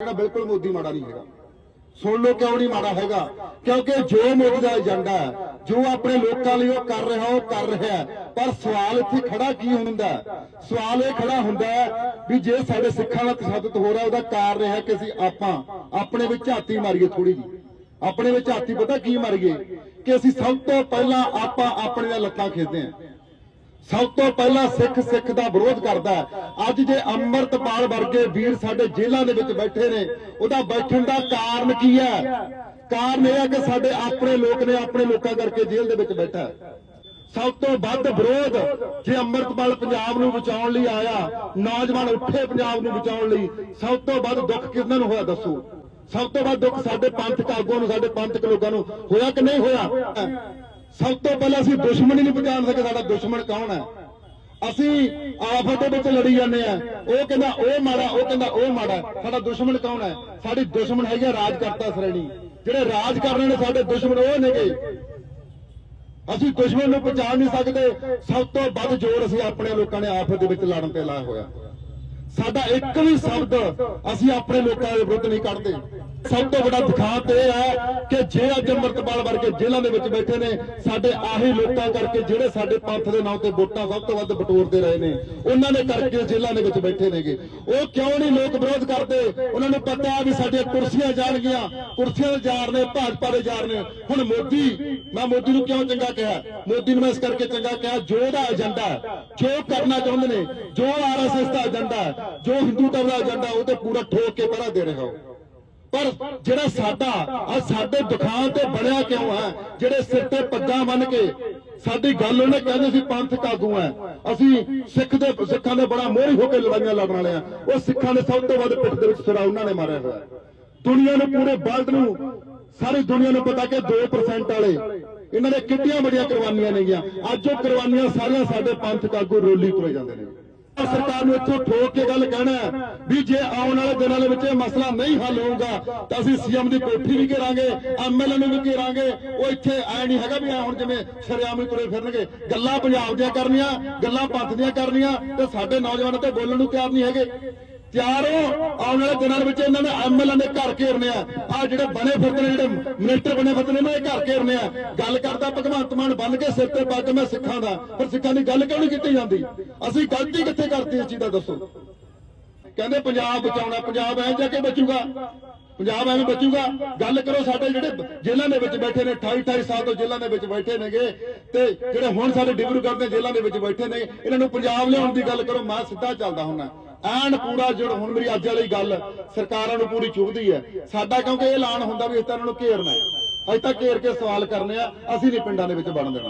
ਜਿਹੜਾ ਬਿਲਕੁਲ ਮੋਦੀ ਮਾੜਾ ਨਹੀਂ ਹੈਗਾ। ਸੁਣ ਲਓ ਕਿਉਂ ਨਹੀਂ ਮਾੜਾ ਹੈਗਾ? ਕਿਉਂਕਿ ਜੋ ਮੋਦੀ ਦਾ ਏਜੰਡਾ ਹੈ, ਜੋ ਆਪਣੇ ਲੋਕਾਂ ਲਈ ਉਹ ਕਰ ਰਿਹਾ, ਉਹ ਕਰ ਰਿਹਾ ਪਰ ਸਵਾਲ ਇੱਥੇ ਖੜਾ ਕੀ ਹੁੰਦਾ ਸਵਾਲ ਇਹ ਖੜਾ ਹੁੰਦਾ ਵੀ ਜੇ ਸਾਡੇ ਸਿੱਖਾਂ ਦਾ ਤਸ਼ੱਦਦ ਹੋ ਰਿਹਾ, ਉਹਦਾ ਕਾਰਨ ਇਹ ਹੈ ਕਿ ਅਸੀਂ ਆਪਾਂ ਆਪਣੇ ਵਿੱਚ ਝਾਤੀ ਮਾਰੀਏ ਥੋੜੀ ਜੀ ਆਪਣੇ ਵਿੱਚ ਝਾਤੀ ਪਤਾ ਕੀ ਮਾਰੀਏ? ਕਿ ਅਸੀਂ ਸਭ ਤੋਂ ਪਹਿਲਾਂ ਆਪਾਂ ਆਪਣੀਆਂ ਲੱਤਾਂ ਖੇਡਦੇ ਹਾਂ। ਸਭ ਤੋਂ ਪਹਿਲਾਂ ਸਿੱਖ ਸਿੱਖ ਦਾ ਵਿਰੋਧ ਕਰਦਾ ਅੱਜ ਜੇ ਅੰਮ੍ਰਿਤਪਾਲ ਵਰਗੇ ਵੀਰ ਸਾਡੇ ਜੇਲ੍ਹਾਂ ਦੇ ਵਿੱਚ ਬੈਠੇ ਨੇ, ਉਹਦਾ ਬੈਠਣ ਦਾ ਕਾਰਨ ਕੀ ਹੈ? ਕਾਰਨ ਇਹ ਹੈ ਕਿ ਸਾਡੇ ਆਪਣੇ ਲੋਕ ਨੇ ਆਪਣੇ ਲੋਕਾਂ ਕਰਕੇ ਜੇਲ੍ਹ ਦੇ ਵਿੱਚ ਬੈਠਾ ਸਭ ਤੋਂ ਵੱਧ ਵਿਰੋਧ ਜੇ ਅੰਮ੍ਰਿਤਪਾਲ ਪੰਜਾਬ ਨੂੰ ਬਚਾਉਣ ਲਈ ਆਇਆ, ਨੌਜਵਾਨ ਉੱਠੇ ਪੰਜਾਬ ਨੂੰ ਬਚਾਉਣ ਲਈ, ਸਭ ਤੋਂ ਵੱਧ ਦੁੱਖ ਕਿਹਨਾਂ ਨੂੰ ਹੋਇਆ ਦੱਸੋ? ਸਭ ਤੋਂ ਵੱਧ ਦੁੱਖ ਸਾਡੇ ਪੰਥਕ ਆਗੂਆਂ ਨੂੰ, ਸਾਡੇ ਪੰਥਕ ਲੋਕਾਂ ਨੂੰ ਹੋਇਆ ਕਿ ਨਹੀਂ ਹੋਇਆ? ਸਭ ਤੋਂ ਪਹਿਲਾਂ ਅਸੀਂ ਦੁਸ਼ਮਣ ਹੀ ਨਹੀਂ ਪਛਾਣ ਸਕੇ, ਸਾਡਾ ਦੁਸ਼ਮਣ ਕੌਣ ਹੈ? ਅਸੀਂ ਆਫਤ ਦੇ ਵਿੱਚ ਲੜੀ ਜਾਂਦੇ ਆ ਉਹ ਕਹਿੰਦਾ, ਉਹ ਮਾੜਾ, ਉਹ ਕਹਿੰਦਾ, ਉਹ ਮਾੜਾ ਸਾਡਾ ਦੁਸ਼ਮਣ ਕੌਣ ਹੈ? ਸਾਡੀ ਦੁਸ਼ਮਣ ਹੈਗਾ ਰਾਜਕਰਤਾ ਸ਼੍ਰੇਣੀ। ਜਿਹੜੇ ਰਾਜ ਕਰ ਰਹੇ ਨੇ, ਸਾਡੇ ਦੁਸ਼ਮਣ ਉਹ ਨੇਗੇ। ਅਸੀਂ ਦੁਸ਼ਮਣ ਨੂੰ ਪਛਾਣ ਨਹੀਂ ਸਕਦੇ। ਸਭ ਤੋਂ ਵੱਧ ਜ਼ੋਰ ਅਸੀਂ ਆਪਣੇ ਲੋਕਾਂ ਨੇ ਆਫਤ ਦੇ ਵਿੱਚ ਲੜਨ ਤੇ ਲਾਇਆ ਹੋਇਆ। ਸਾਡਾ ਇੱਕ ਵੀ ਸ਼ਬਦ ਅਸੀਂ ਆਪਣੇ ਲੋਕਾਂ ਦੇ ਵਿਰੁੱਧ ਨਹੀਂ ਕੱਢਦੇ। ਸਭ ਤੋਂ ਵੱਡਾ ਦਿਖਾਤ ਇਹ ਹੈ ਕਿ ਜੇ ਅੱਜ ਅੰਮ੍ਰਿਤਪਾਲ ਵਰਗੇ ਜੇਲ੍ਹਾਂ ਦੇ ਵਿੱਚ ਬੈਠੇ ਨੇ ਸਾਡੇ ਆਹੀ ਲੋਕਾਂ ਕਰਕੇ ਜਿਹੜੇ ਸਾਡੇ ਪੰਥ ਦੇ ਨਾਂ ਤੇ ਵੋਟਾਂ ਸਭ ਤੋਂ ਵੱਧ ਬਟੋਰਦੇ ਰਹੇ ਨੇ ਉਹਨਾਂ ਨੇ ਕਰਕੇ ਜੇਲ੍ਹਾਂ ਦੇ ਵਿੱਚ ਬੈਠੇ ਨੇਗੇ। ਉਹ ਕਿਉਂ ਨਹੀਂ ਲੋਕ ਵਿਰੋਧ ਕਰਦੇ? ਉਹਨਾਂ ਨੂੰ ਪਤਾ ਹੈ ਵੀ ਸਾਡੀਆਂ ਕੁਰਸੀਆਂ ਜਾਣਗੀਆਂ। ਕੁਰਸੀਆਂ ਦੇ ਜਾਰ ਨੇ ਭਾਜਪਾ ਦੇ ਜਾਰ ਨੇ। ਹੁਣ ਮੋਦੀ ਮੈਂ ਮੋਦੀ ਨੂੰ ਕਿਉਂ ਚੰਗਾ ਕਿਹਾ? ਮੋਦੀ ਨੂੰ ਮੈਂ ਇਸ ਕਰਕੇ ਚੰਗਾ ਕਿਹਾ ਜੋ ਉਹਦਾ ਏਜੰਡਾ ਜੋ ਕਰਨਾ ਚਾਹੁੰਦੇ ਨੇ ਜੋ ਆਰਐਸਐਸ ਦਾ ਏਜੰਡਾ ਹੈ, ਜੋ ਹਿੰਦੂਤਵ ਦਾ ਏਜੰਡਾ ਉਹ ਤੇ ਪੂਰਾ ਠੋਕ ਕੇ ਪਹਿਰਾ ਦੇ ਰਿਹਾ ਹੋ। ਪਰ ਜਿਹੜਾ ਸਾਡਾ ਆ ਸਾਡੇ ਦੁਕਾਨ ਤੇ ਬਣਿਆ ਕਿਉਂ ਹੈ? ਜਿਹੜੇ ਸਿਰ ਤੇ ਪੱਗਾਂ ਬੰਨ ਕੇ ਸਾਡੀ ਗੱਲ ਉਹਨੇ ਕਹਿੰਦੇ ਸੀ ਪੰਥਕ ਆਗੂ ਹੈ। ਅਸੀਂ ਸਿੱਖ ਦੇ, ਸਿੱਖਾਂ ਦੇ ਬੜਾ ਮੋਹਰੀ ਹੋ ਕੇ ਲੜਾਈਆਂ ਲੜਨ ਵਾਲੇ ਆ ਉਹ ਸਿੱਖਾਂ ਦੇ ਸਭ ਤੋਂ ਵੱਧ ਪਿੱਠ ਦੇ ਵਿੱਚ ਸਿਰਾ ਉਹਨਾਂ ਨੇ ਮਾਰਿਆ ਹੋਇਆ। ਦੁਨੀਆ ਨੂੰ ਪੂਰੇ ਵਰਲਡ ਨੂੰ, ਸਾਰੀ ਦੁਨੀਆ ਨੂੰ ਪਤਾ ਕਿ 2% ਵਾਲੇ, ਇਹਨਾਂ ਨੇ ਕਿੰਨੀਆਂ ਬੜੀਆਂ ਕੁਰਬਾਨੀਆਂ ਨੇਗੀਆਂ ਅੱਜ ਉਹ ਕੁਰਬਾਨੀਆਂ ਸਾਰੀਆਂ ਸਾਡੇ ਪੰਥ ਆਗੂ ਰੋਲੀ ਤੁਰੇ ਜਾਂਦੇ ਨੇ। ਸਰਕਾਰ ਨੂੰ ਇੱਥੋਂ ਠੋਕ ਕੇ ਗੱਲ ਕਹਿਣਾ ਵੀ ਜੇ ਆਉਣ ਵਾਲੇ ਦਿਨਾਂ ਦੇ ਵਿੱਚ ਇਹ ਮਸਲਾ ਨਹੀਂ ਹੱਲ ਹੋਊਗਾ, ਤਾਂ ਅਸੀਂ ਸੀਐਮ ਦੀ ਕੋਠੀ ਵੀ ਘੇਰਾਂਗੇ ਐਮਐਲਏ ਨੂੰ ਵੀ ਘੇਰਾਂਗੇ। ਉਹ ਇੱਥੇ ਐ ਨਹੀਂ ਹੈਗਾ ਵੀ ਐ ਹੁਣ ਜਿਵੇਂ ਸ਼ਰਿਆਮ ਹੀ ਤੁਰੇ ਫਿਰਨਗੇ। ਗੱਲਾਂ ਪੰਜਾਬ ਦੀਆਂ ਕਰਨੀਆਂ, ਗੱਲਾਂ ਪੰਥ ਦੀਆਂ ਕਰਨੀਆਂ, ਤੇ ਸਾਡੇ ਨੌਜਵਾਨਾਂ ਤੇ ਬੋਲਣ ਨੂੰ ਤਿਆਰ ਨਹੀਂ ਹੈਗੇ। ਤਿਆਰੋ ਆਉਣ ਵਾਲੇ ਦਿਨਾਂ ਦੇ ਵਿੱਚ ਇਹਨਾਂ ਨੇ ਐਮਐਲਏ ਦੇ ਘਰ ਘੇਰਨੇ ਆ। ਆ ਜਿਹੜੇ ਬਣੇ ਫਿਰਦੇ ਨੇ, ਜਿਹੜੇ ਮਿਨਿਸਟਰ ਬਣੇ ਫਿਰਦੇ ਨੇ, ਮੈਂ ਇਹ ਘਰ ਘੇਰਨੇ ਆ। ਗੱਲ ਕਰਦਾ ਭਗਵੰਤ ਮਾਨ ਬੰਨ ਕੇ ਸਿਰ ਤੇ ਪੱਗ ਮੈਂ ਸਿੱਖਾਂ ਦਾ। ਪਰ ਸਿੱਖਾਂ ਦੀ ਗੱਲ ਕਿਉਂ ਨਹੀਂ ਕੀਤੀ ਜਾਂਦੀ? ਅਸੀਂ ਗਲਤੀ ਕਿੱਥੇ ਕਰਤੀ ਇਸ ਚੀਜ਼ ਦਾ ਦੱਸੋ? ਕਹਿੰਦੇ ਪੰਜਾਬ ਬਚਾਉਣਾ, ਪੰਜਾਬ ਐਂ ਜਾ ਕੇ ਬਚੂਗਾ? ਪੰਜਾਬ ਐਵੇਂ ਬਚੂਗਾ? ਗੱਲ ਕਰੋ ਸਾਡੇ ਜਿਹੜੇ ਜੇਲ੍ਹਾਂ ਦੇ ਵਿੱਚ ਬੈਠੇ ਨੇ 28 28 ਸਾਲ ਤੋਂ ਜੇਲ੍ਹਾਂ ਦੇ ਵਿੱਚ ਬੈਠੇ ਨੇਗੇ ਤੇ ਜਿਹੜੇ ਹੁਣ ਸਾਡੇ ਡਿਬਰੂਗੜ੍ਹ ਦੇ ਜੇਲ੍ਹਾਂ ਦੇ ਵਿੱਚ ਬੈਠੇ ਨੇ, ਇਹਨਾਂ ਨੂੰ ਪੰਜਾਬ ਲਿਆਉਣ ਦੀ ਗੱਲ ਕਰੋ, ਮੈਂ ਸਿੱਧਾ ਚੱਲਦਾ ਹੁੰਨਾ ਐਨ ਪੂਰਾ ਜਿਹੜਾ ਹੁਣ ਮੇਰੀ ਅੱਜ ਵਾਲੀ ਗੱਲ ਸਰਕਾਰਾਂ ਨੂੰ ਪੂਰੀ ਚੁਭਦੀ ਹੈ। ਸਾਡਾ ਕਿਉਂਕਿ ਇਹ ਐਲਾਨ ਹੁੰਦਾ ਵੀ ਇਸ ਤਰ੍ਹਾਂ ਨੂੰ ਘੇਰਨਾ ਹੈ। ਅਸੀਂ ਤਾਂ ਘੇਰ ਕੇ ਸਵਾਲ ਕਰਨੇ ਆ, ਅਸੀਂ ਨਹੀਂ ਪਿੰਡਾਂ ਦੇ ਵਿੱਚ ਬਣ ਦੇਣਾ।